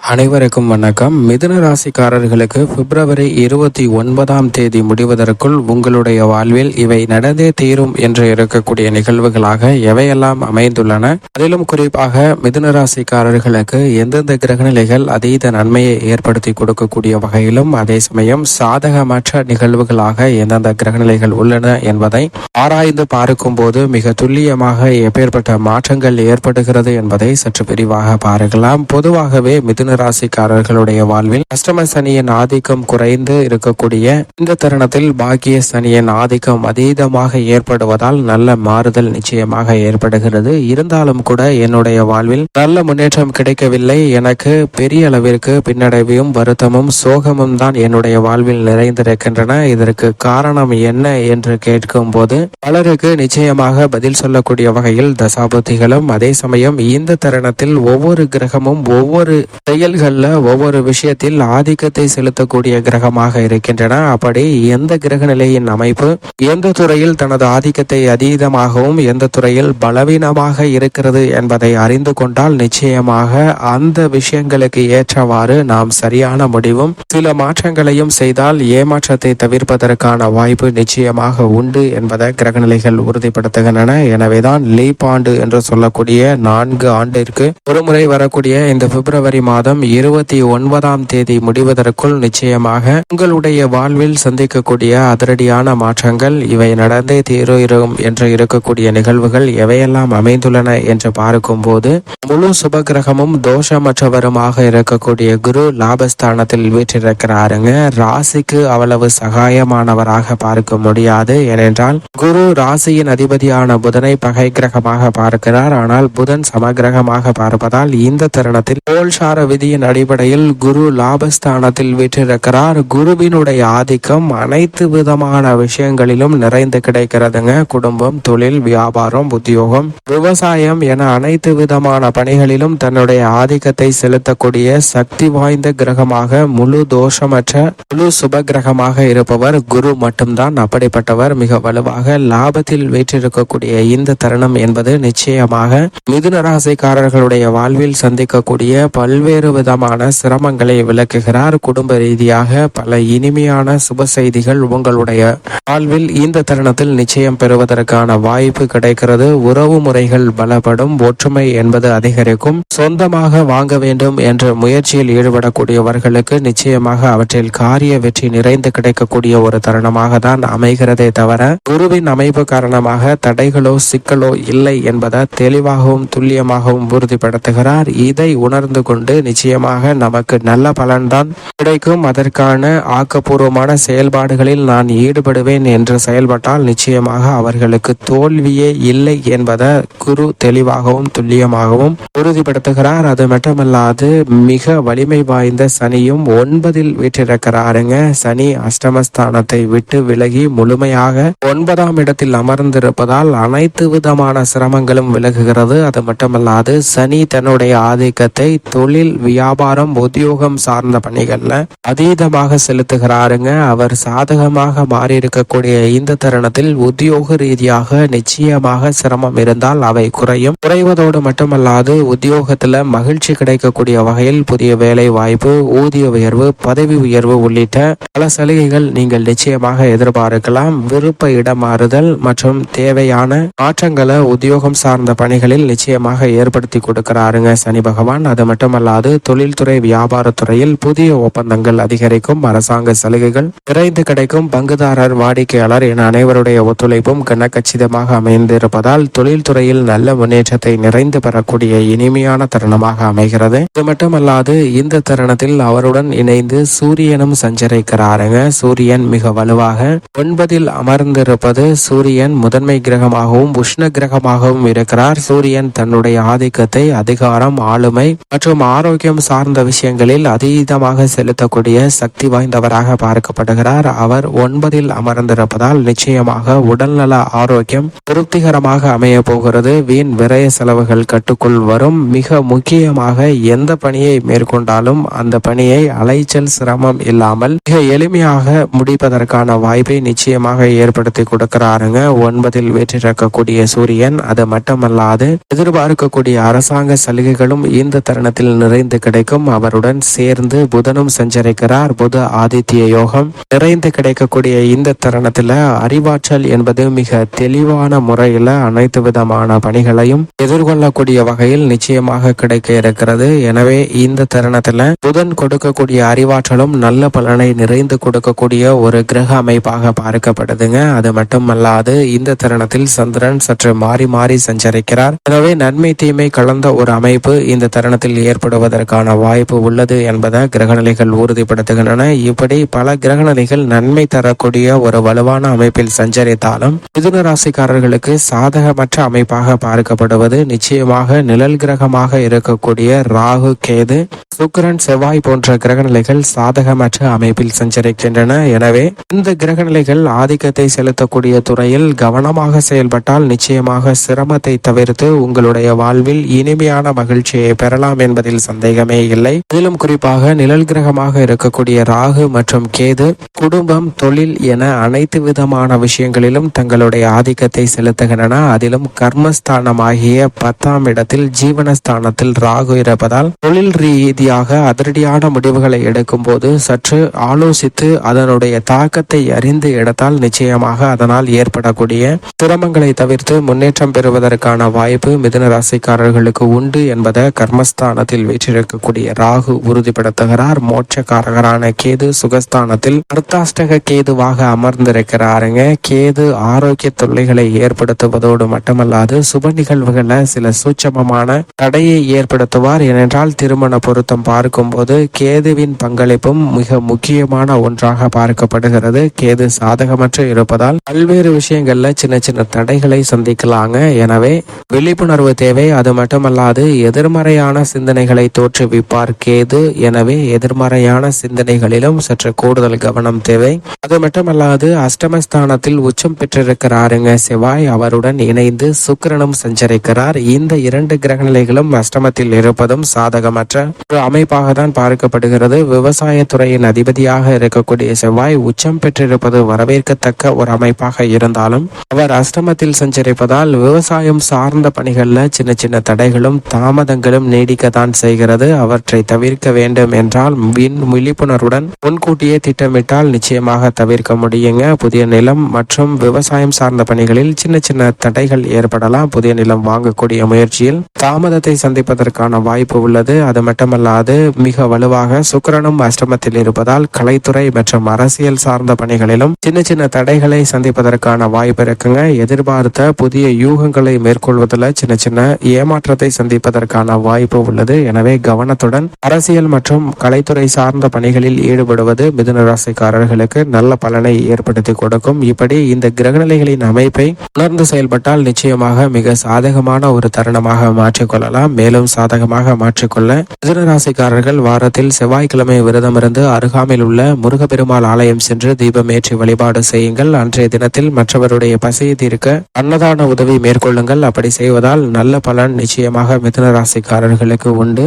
அனைவருக்கும் வணக்கம். மிதுன ராசிக்காரர்களுக்கு பிப்ரவரி இருபத்தி ஒன்பதாம் தேதி முடிவதற்குள் உங்களுடைய வாழ்வில் இவை நடந்தே தீரும் என்று இருக்கக்கூடிய நிகழ்வுகளாக எவையெல்லாம் அமைந்துள்ளன? அதிலும் குறிப்பாக மிதுன ராசிக்காரர்களுக்கு எந்தெந்த கிரகநிலைகள் அதீத நன்மையை ஏற்படுத்தி கொடுக்கக்கூடிய வகையிலும் அதே சமயம் சாதகமற்ற நிகழ்வுகளாக எந்தெந்த கிரகநிலைகள் உள்ளன என்பதை ஆராய்ந்து பார்க்கும் போது மிக துல்லியமாக எப்பேற்பட்ட மாற்றங்கள் ஏற்படுகிறது என்பதை சற்று விரிவாக பார்க்கலாம். பொதுவாகவே மிதுன ராசிக்காரர்களுடைய வாழ்வில் அஷ்டம சனியின் ஆதிக்கம் குறைந்து இருக்கக்கூடிய இந்த தருணத்தில் பாக்கிய சனியின் ஆதிக்கம் அதீதமாக ஏற்படுவதால் நல்ல மாறுதல் நிச்சயமாக ஏற்படுகிறது. இருந்தாலும் கூட என்னுடைய வாழ்வில் நல்ல முன்னேற்றம் கிடைக்கவில்லை. எனக்கு பெரிய அளவிற்கு பின்னடைவையும் வருத்தமும் சோகமும் தான் என்னுடைய வாழ்வில் நிறைந்திருக்கின்றன. இதற்கு காரணம் என்ன என்று கேட்கும் போது பலருக்கு நிச்சயமாக பதில் சொல்லக்கூடிய வகையில் தசாபுத்திகளும் அதே சமயம் இந்த தருணத்தில் ஒவ்வொரு கிரகமும் ஒவ்வொரு செயல்களில் ஒவ்வொரு விஷயத்தில் ஆதிக்கத்தை செலுத்தக்கூடிய கிரகமாக இருக்கின்றன. அப்படி எந்த கிரக நிலையின் அமைப்பு எந்த துறையில் தனது ஆதிக்கத்தை அதீதமாகவும் எந்த துறையில் பலவீனமாக இருக்கிறது என்பதை அறிந்து கொண்டால் நிச்சயமாக அந்த விஷயங்களுக்கு ஏற்றவாறு நாம் சரியான முடிவும் சில மாற்றங்களையும் செய்தால் ஏமாற்றத்தை தவிர்ப்பதற்கான வாய்ப்பு நிச்சயமாக உண்டு என்பதை கிரகநிலைகள் உறுதிப்படுத்துகின்றன. எனவேதான் லீப் ஆண்டு என்று சொல்லக்கூடிய நான்கு ஆண்டிற்கு ஒருமுறை வரக்கூடிய இந்த பிப்ரவரி மாதம் இருபத்தி ஒன்பதாம் தேதி முடிவதற்குள் நிச்சயமாக உங்களுடைய வாழ்வில் சந்திக்கக்கூடிய அதிரடியான மாற்றங்கள் இவை நடந்தே தீரும் என்று இருக்கக்கூடிய நிகழ்வுகள் எவையெல்லாம் அமைந்துள்ளன என்று பார்க்கும்போது முழு சுபகிரகமும் தோஷமற்றவருமாக இருக்கக்கூடிய குரு லாபஸ்தானத்தில் வீற்றிருக்கிறாருங்க. ராசிக்கு அவ்வளவு சகாயமானவராக பார்க்க முடியாது. ஏனென்றால் குரு ராசியின் அதிபதியான புதனை பகை கிரகமாக பார்க்கிறார். ஆனால் புதன் சமகிரகமாக பார்ப்பதால் இந்த தருணத்தில் கோல்சார விதியின் அடிப்படையில் குரு லாபஸ்தானத்தில் விற்றிருக்கிறார். குருவினுடைய ஆதிக்கம் அனைத்து விதமான விஷயங்களிலும் நிறைந்து கிடைக்கிறதுங்க. குடும்பம் தொழில் வியாபாரம் உத்தியோகம். விவசாயம் என அனைத்து விதமான பணிகளிலும் தன்னுடைய ஆதிக்கத்தை செலுத்தக்கூடிய சக்தி வாய்ந்த கிரகமாக முழு தோஷமற்ற முழு சுப கிரகமாக இருப்பவர் குரு மட்டும்தான். அப்படிப்பட்டவர் மிக வலுவாக லாபத்தில் வீற்றிருக்கக்கூடிய இந்த தருணம் என்பது நிச்சயமாக மிதுன ராசிக்காரர்களுடைய வாழ்வில் சந்திக்கக்கூடிய பல்வேறு விதமான சிரமங்களை விளக்குகிறார். குடும்ப ரீதியாக பல இனிமையான சுப செய்திகள் உங்களுடைய வாழ்வில் இந்த தருணத்தில் நிச்சயம் பெறுவதற்கான வாய்ப்பு கிடைக்கிறது. உறவு முறைகள் பலப்படும். ஒற்றுமை என்பது அதிகரிக்கும். சொந்தமாக வாங்க வேண்டும் என்ற முயற்சியில் ஈடுபடக்கூடியவர்களுக்கு நிச்சயமாக அவற்றில் காரிய வெற்றி நிறைந்து கிடைக்கக்கூடிய ஒரு தருணமாக தான் அமைகிறதே தவிர குருவின் அமைப்பு காரணமாக தடைகளோ சிக்கலோ இல்லை என்பதை தெளிவாகவும் துல்லியமாகவும் உறுதிப்படுத்துகிறார். இதை உணர்ந்து கொண்டு நிச்சயமாக நமக்கு நல்ல பலன்தான் கிடைக்கும். அதற்கான ஆக்கப்பூர்வமான செயல்பாடுகளில் நான் ஈடுபடுவேன் என்று செயல்பட்டால் நிச்சயமாக அவர்களுக்கு தோல்வியே இல்லை என்பதை குரு தெளிவாகவும் துல்லியமாகவும் உறுதிப்படுத்துகிறார். அது மட்டுமல்லாது மிக வலிமை வாய்ந்த சனியும் ஒன்பதில் வீற்றிருக்கிறாருங்க. சனி அஷ்டமஸ்தானத்தை விட்டு விலகி முழுமையாக ஒன்பதாம் இடத்தில் அமர்ந்திருப்பதால் அனைத்து விதமான சிரமங்களும் விலகுகிறது. அது மட்டுமல்லாது சனி தன்னுடைய ஆதிக்கத்தை தொழில் வியாபாரம் உத்தியோகம் சார்ந்த பணிகள்ல அதீதமாக செலுத்துகிறாருங்க. அவர் சாதகமாக மாறி இருக்கக்கூடிய இந்த தருணத்தில் உத்தியோக ரீதியாக நிச்சயமாக சிரமம் இருந்தால் அவை குறையும். குறைவதோடு மட்டுமல்லாது உத்தியோகத்துல மகிழ்ச்சி கிடைக்கக்கூடிய வகையில் புதிய வேலை வாய்ப்பு ஊதிய உயர்வு பதவி உயர்வு உள்ளிட்ட பல சலுகைகள் நீங்கள் நிச்சயமாக எதிர்பார்க்கலாம். விருப்ப இடமாறுதல் மற்றும் தேவையான மாற்றங்களை உத்தியோகம் சார்ந்த பணிகளில் நிச்சயமாக ஏற்படுத்தி கொடுக்கிறாருங்க சனி பகவான். அது மட்டுமல்லாது தொழில்துறை வியாபாரத்துறையில் புதிய ஒப்பந்தங்கள் அதிகரிக்கும் அரசாங்க சலுகைகள் விரைந்து கிடைக்கும் பங்குதாரர் வாடிக்கையாளர் என அனைவருடைய ஒத்துழைப்பும் கனக்கச்சிதமாக அமைந்திருப்பதால் தொழில்துறையில் நல்ல முன்னேற்றத்தை நிறைந்து பெறக்கூடிய இனிமையான தருணமாக அமைகிறது. இது மட்டுமல்லாது இந்த தருணத்தில் அவருடன் இணைந்து சூரியனும் சஞ்சரிக்கிறாருங்க. சூரியன் மிக வலுவாக ஒன்பதில் அமர்ந்திருப்பது சூரியன் முதன்மை கிரகமாகவும் உஷ்ண கிரகமாகவும் இருக்கிறார். சூரியன் தன்னுடைய ஆதிக்கத்தை அதிகாரம் ஆளுமை மற்றும் ஆரோக்கியம் சார்ந்த விஷயங்களில் அதீதமாக செலுத்தக்கூடிய சக்தி வாய்ந்தவராக பார்க்கப்படுகிறார். அவர் ஒன்பதில் அமர்ந்திருப்பதால் நிச்சயமாக உடல்நல ஆரோக்கியம் திருப்திகரமாக அமைய போகிறது. வீண் விரய செலவுகள் கட்டுக்குள் வரும். மிக முக்கியமாக எந்த பணியை மேற்கொண்டாலும் அந்த பணியை அலைச்சல் சிரமம் இல்லாமல் மிக எளிமையாக முடிப்பதற்கான வாய்ப்பை நிச்சயமாக ஏற்படுத்தி கொடுக்கிறாருங்க. ஒன்பதில் வெற்றிறக்கக்கூடிய சூரியன் அது மட்டுமல்லாது எதிர்பார்க்கக்கூடிய அரசாங்க சலுகைகளும் இந்த தருணத்தில் நிறைந்து நிறைந்து கிடைக்கும். அவருடன் சேர்ந்து புதனும் சஞ்சரிக்கிறார். புத ஆதித்ய யோகம். நிறைந்து கிடைக்கக்கூடிய இந்த தருணத்துல அறிவாற்றல் என்பது மிக தெளிவான முறையில அனைத்து விதமான பணிகளையும் எதிர்கொள்ளக்கூடிய வகையில் நிச்சயமாக கிடைக்க இருக்கிறது. எனவே இந்த தருணத்துல புதன் கொடுக்கக்கூடிய அறிவாற்றலும் நல்ல பலனை நிறைந்து கொடுக்கக்கூடிய ஒரு கிரக அமைப்பாக பார்க்கப்படுதுங்க. அது மட்டுமல்லாது இந்த தருணத்தில் சந்திரன் சற்று மாறி மாறி சஞ்சரிக்கிறார். எனவே நன்மை தீமை கலந்த ஒரு அமைப்பு இந்த தருணத்தில் ஏற்படுவது ஏற்படுவதற்கான வாய்ப்பு உள்ளது என்பதை கிரகநிலைகள் உறுதிப்படுத்துகின்றன. இப்படி பல கிரகநிலைகள் நன்மை தரக்கூடிய ஒரு வலுவான அமைப்பில் சஞ்சரித்தாலும் மிதுன ராசிக்காரர்களுக்கு சாதகமற்ற அமைப்பாக பார்க்கப்படுவது நிச்சயமாக நிழல் கிரகமாக இருக்கக்கூடிய ராகு கேது சுக்கிரன் செவ்வாய் போன்ற கிரகநிலைகள் சாதகமற்ற அமைப்பில் சஞ்சரிக்கின்றன. எனவே இந்த கிரகநிலைகள் ஆதிக்கத்தை செலுத்தக்கூடிய துறையில் கவனமாக செயல்பட்டால் நிச்சயமாக சிரமத்தை தவிர்த்து உங்களுடைய வாழ்வில் இனிமையான மகிழ்ச்சியை பெறலாம் என்பதில் சந்தேகம் இல்லை. அதிலும் குறிப்பாக நிழல் கிரகமாக இருக்கக்கூடிய ராகு மற்றும் கேது குடும்பம் தொழில் என அனைத்து விதமான விஷயங்களிலும் தங்களுடைய ஆதிக்கத்தை செலுத்துகின்றன. அதிலும் கர்மஸ்தானமாகிய பத்தாம் இடத்தில் ஜீவனஸ்தானத்தில் ராகு இருப்பதால் தொழில் ரீதியாக அதிரடியான முடிவுகளை எடுக்கும் போது சற்று ஆலோசித்து அதனுடைய தாக்கத்தை அறிந்து எடுத்தால் நிச்சயமாக அதனால் ஏற்படக்கூடிய சிரமங்களை தவிர்த்து முன்னேற்றம் பெறுவதற்கான வாய்ப்பு மிதுன ராசிக்காரர்களுக்கு உண்டு என்பதை கர்மஸ்தானத்தில் வீற்றிருக்கக்கூடிய ராகு உறுதிப்படுத்துகிறார். மோட்சக்காரகரான கேது சுகஸ்தானத்தில் அர்த்தாஷ்டக கேதுவாக அமர்ந்திருக்கிறாருங்க. கேது ஆரோக்கிய தொல்லைகளை ஏற்படுத்துவதோடு மட்டுமல்லாது சுப நிகழ்வுகள்ல சில சூட்சமமான தடையை ஏற்படுத்துவார். ஏனென்றால் திருமண பொருத்தம் பார்க்கும்போது கேதுவின் பங்களிப்பும் மிக முக்கியமான ஒன்றாக பார்க்கப்படுகிறது. கேது சாதகமற்று இருப்பதால் பல்வேறு விஷயங்கள்ல சின்ன சின்ன தடைகளை சந்திக்கலாங்க. எனவே விழிப்புணர்வு தேவை. அது மட்டுமல்லாது எதிர்மறையான சிந்தனைகளை தோற்றுவிப்பார் கேது எனவே எதிர்மறையான சிந்தனைகளிலும் சற்று கூடுதல் கவனம் தேவை. அது மட்டுமல்லாது அஷ்டமஸ்தானத்தில் உச்சம் பெற்றிருக்கிறாருங்க செவ்வாய். அவருடன் இணைந்து சுக்கிரனும் சஞ்சரிக்கிறார். இந்த இரண்டு கிரகநிலைகளும் அஷ்டமத்தில் இருப்பதும் சாதகமற்ற ஒரு அமைப்பாக தான் பார்க்கப்படுகிறது. விவசாய துறையின் அதிபதியாக இருக்கக்கூடிய செவ்வாய் உச்சம் பெற்றிருப்பது வரவேற்கத்தக்க ஒரு அமைப்பாக இருந்தாலும் அவர் அஷ்டமத்தில் சஞ்சரிப்பதால் விவசாயம் சார்ந்த பணிகள்ல சின்ன சின்ன தடைகளும் தாமதங்களும் நீடிக்கத்தான் செய்கிறது. அவற்றை தவிர்க்க வேண்டும் என்றால் வின் விழிப்புணர்வுடன் முன்கூட்டியே திட்டமிட்டால் நிச்சயமாக தவிர்க்க முடியுங்க. புதிய நிலம் மற்றும் விவசாயம் சார்ந்த பணிகளில் சின்ன சின்ன தடைகள் ஏற்படலாம். புதிய நிலம் வாங்கக்கூடிய முயற்சியில் தாமதத்தை சந்திப்பதற்கான வாய்ப்பு உள்ளது. அது மட்டுமல்லாது மிக வலுவாக சுக்கரனும் அஷ்டமத்தில் இருப்பதால் கலைத்துறை மற்றும் அரசியல் சார்ந்த பணிகளிலும் சின்ன சின்ன தடைகளை சந்திப்பதற்கான வாய்ப்பு இருக்குங்க. எதிர்பார்த்த புதிய யூகங்களை மேற்கொள்வதில் சின்ன சின்ன ஏமாற்றத்தை சந்திப்பதற்கான வாய்ப்பு உள்ளது. எனவே கவனத்துடன் அரசியல் மற்றும் கலைத்துறை சார்ந்த பணிகளில் ஈடுபடுவது மிதுன ராசிக்காரர்களுக்கு நல்ல பலனை ஏற்படுத்தி கொடுக்கும். இப்படி இந்த கிரகநிலைகளின் அமைப்பை உணர்ந்து செயல்பட்டால் நிச்சயமாக மிக சாதகமான ஒரு தருணமாக மாற்றிக்கொள்ளலாம் மேலும் சாதகமாக மாற்றிக்கொள்ள மிதுன ராசிக்காரர்கள் வாரத்தில் செவ்வாய்க்கிழமை விரதமிருந்து அருகாமையில் உள்ள முருகப்பெருமாள் ஆலயம் சென்று தீபம் ஏற்றி வழிபாடு செய்யுங்கள். அன்றைய தினத்தில் மற்றவருடைய பசியை தீர்க்க அன்னதான உதவி மேற்கொள்ளுங்கள். அப்படி செய்வதால் நல்ல பலன் நிச்சயமாக மிதுன ராசிக்காரர்களுக்கு உண்டு.